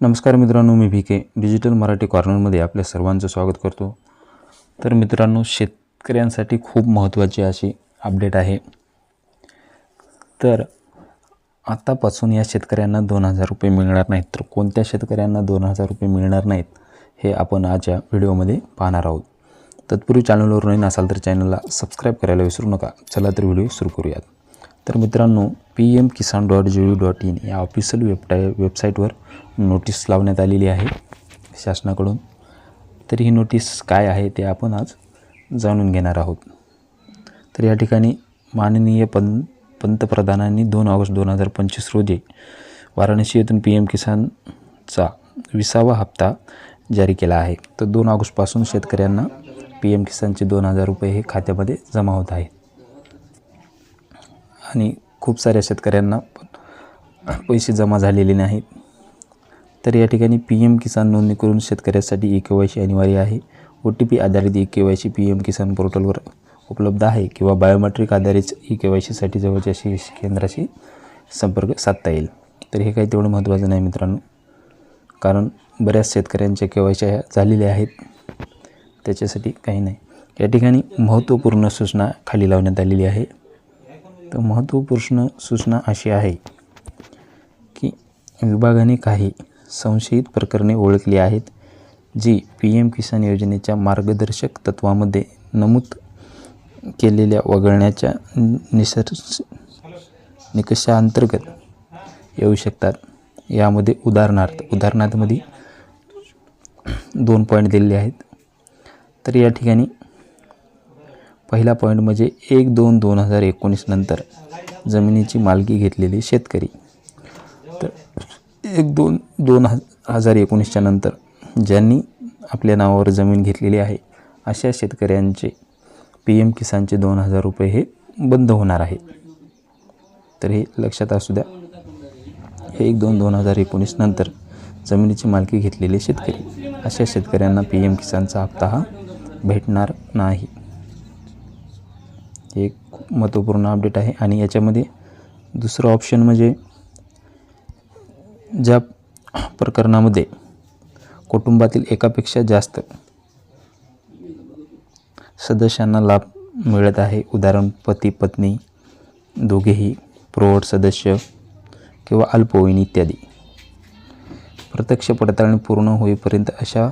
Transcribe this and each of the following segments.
नमस्कार मित्रांनो मी व्ही के. डिजिटल मराठी कॉर्नरमध्ये आपल्या सर्वांचं स्वागत करतो. तर मित्रांनो शेतकऱ्यांसाठी खूप महत्त्वाची अशी अपडेट आहे. तर आत्तापासून या शेतकऱ्यांना दोन हजार रुपये मिळणार नाहीत. तर कोणत्या शेतकऱ्यांना दोन हजार रुपये मिळणार नाहीत हे आपण आज या व्हिडिओमध्ये पाहणार आहोत. तत्पूर्वी चॅनलवर नवीन असाल तर चॅनलला सबस्क्राईब करायला विसरू नका. चला तर व्हिडिओ सुरू करूयात. तर मित्रांनो P M Kisan dot G O dot in या ऑफिशियल वेबटाय वेबसाईटवर नोटीस लावण्यात आलेली आहे शासनाकडून. तर ही नोटीस काय आहे ते आपण आज जाणून घेणार आहोत. तर या ठिकाणी माननीय पं पंतप्रधानांनी दोन ऑगस्ट दोन हजार पंचवीस रोजी वाराणसी येथून पी एम किसानचा विसावा हप्ता जारी केला आहे. तर दोन ऑगस्टपासून शेतकऱ्यांना पी एम किसानचे दोन हजार रुपये हे खात्यामध्ये जमा होत आहेत. आणि खूप साऱ्या शेतकऱ्यांना पण पैसे जमा झालेले नाहीत. तर या ठिकाणी पी एम किसान नोंदणी करून शेतकऱ्यासाठी ई के वाय सी अनिवार्य आहे. ओ टी पी आधारित E K Y C P M Kisan पोर्टलवर उपलब्ध आहे किंवा बायोमेट्रिक आधारित ई के वाय सीसाठी जवळच्या शी केंद्राशी संपर्क साधता येईल. तर हे काही तेवढं महत्त्वाचं नाही मित्रांनो. कारण बऱ्याच शेतकऱ्यांच्या के वाय सी झालेल्या आहेत. त्याच्यासाठी काही नाही. या ठिकाणी महत्त्वपूर्ण सूचना खाली लावण्यात आलेली आहे. तर महत्त्वपूर्ण सूचना अशी आहे की विभागाने काही संशयित प्रकरणे ओळखली आहेत जी पी एम किसान योजनेच्या मार्गदर्शक तत्वामध्ये नमूद केलेल्या वगळण्याच्या निसर् निकषांतर्गत येऊ शकतात. यामध्ये उदाहरणार्थ उदाहरणार्थमध्ये दोन पॉईंट दिलेले आहेत. तर या ठिकाणी पहिला पॉईंट म्हणजे एक दोन दोन हजार एकोणीसनंतर जमिनीची मालकी घेतलेले शेतकरी. तर एक दोन दोन ह हजार एकोणीसच्या नंतर ज्यांनी आपल्या नावावर जमीन घेतलेली आहे अशा शेतकऱ्यांचे पी एम किसानचे दोन हजार रुपये हे बंद होणार आहे तर हे लक्षात असू द्या हे एक दोन दोन हजार एकोणीस नंतर जमिनीची मालकी घेतलेले शेतकरी अशा शेतकऱ्यांना पी एम किसानचा हप्ता हा भेटणार नाही. हे एक महत्त्वपूर्ण अपडेट आहे आणि याच्यामध्ये दुसरं ऑप्शन म्हणजे ज्या प्रकरणामध्ये कुटुंबातील एकापेक्षा जास्त सदस्यांना लाभ मिळत आहे उदाहरण पती पत्नी दोघेही प्रौढ सदस्य किंवा अल्पवयीन इत्यादी. प्रत्यक्ष पडताळणी पूर्ण होईपर्यंत अशा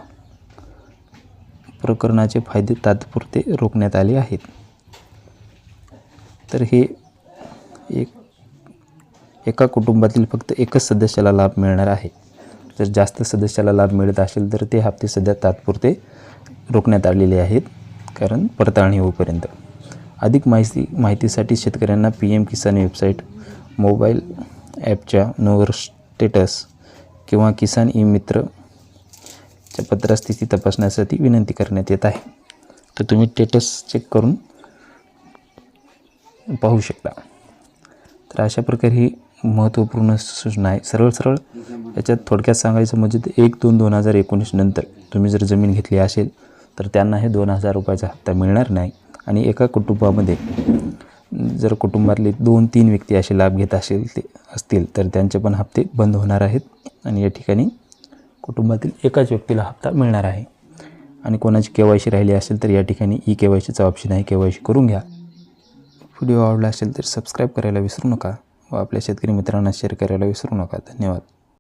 प्रकरणाचे फायदे तात्पुरते रोखण्यात आले आहेत. तर हे एक एका कुटुंबातील फक्त एकच सदस्याला लाभ मिळणार आहे. जर जास्त सदस्याला लाभ मिळत असेल तर ते हप्ते सध्या तात्पुरते रोखण्यात आलेले आहेत कारण पडताळणी होईपर्यंत. अधिक माहिती माहितीसाठी शेतकऱ्यांना P M Kisan website mobile ॲपच्या नोवर स्टेटस किंवा किसान ई मित्रच्या पत्रस्थिती तपासण्यासाठी विनंती करण्यात येत आहे. तर तुम्ही स्टेटस चेक करून पाहू शकता. तर अशा प्रकारे ही महत्त्वपूर्ण सूचना आहे. सरळ सरळ याच्यात थोडक्यात सांगायचं म्हणजे ते एक दोन दोन हजार एकोणीस नंतर तुम्ही जर जमीन घेतली असेल तर त्यांना हे दोन हजार रुपयाचा हप्ता मिळणार नाही. आणि एका कुटुंबामध्ये जर कुटुंबातले दोन तीन व्यक्ती असे लाभ घेत असेल ते असतील तर त्यांचे पण हप्ते बंद होणार आहेत. आणि या ठिकाणी कुटुंबातील एकाच व्यक्तीला हप्ता मिळणार आहे. आणि कोणाची के वाय सी राहिली असेल तर या ठिकाणी ई के वाय सीचा ऑप्शन आहे. के वाय सी करून घ्या. व्हिडिओ आवडला असेल तर सबस्क्राईब करायला विसरू नका. व आपल्या शेतकरी मित्रांना शेअर करायला विसरू नका. धन्यवाद.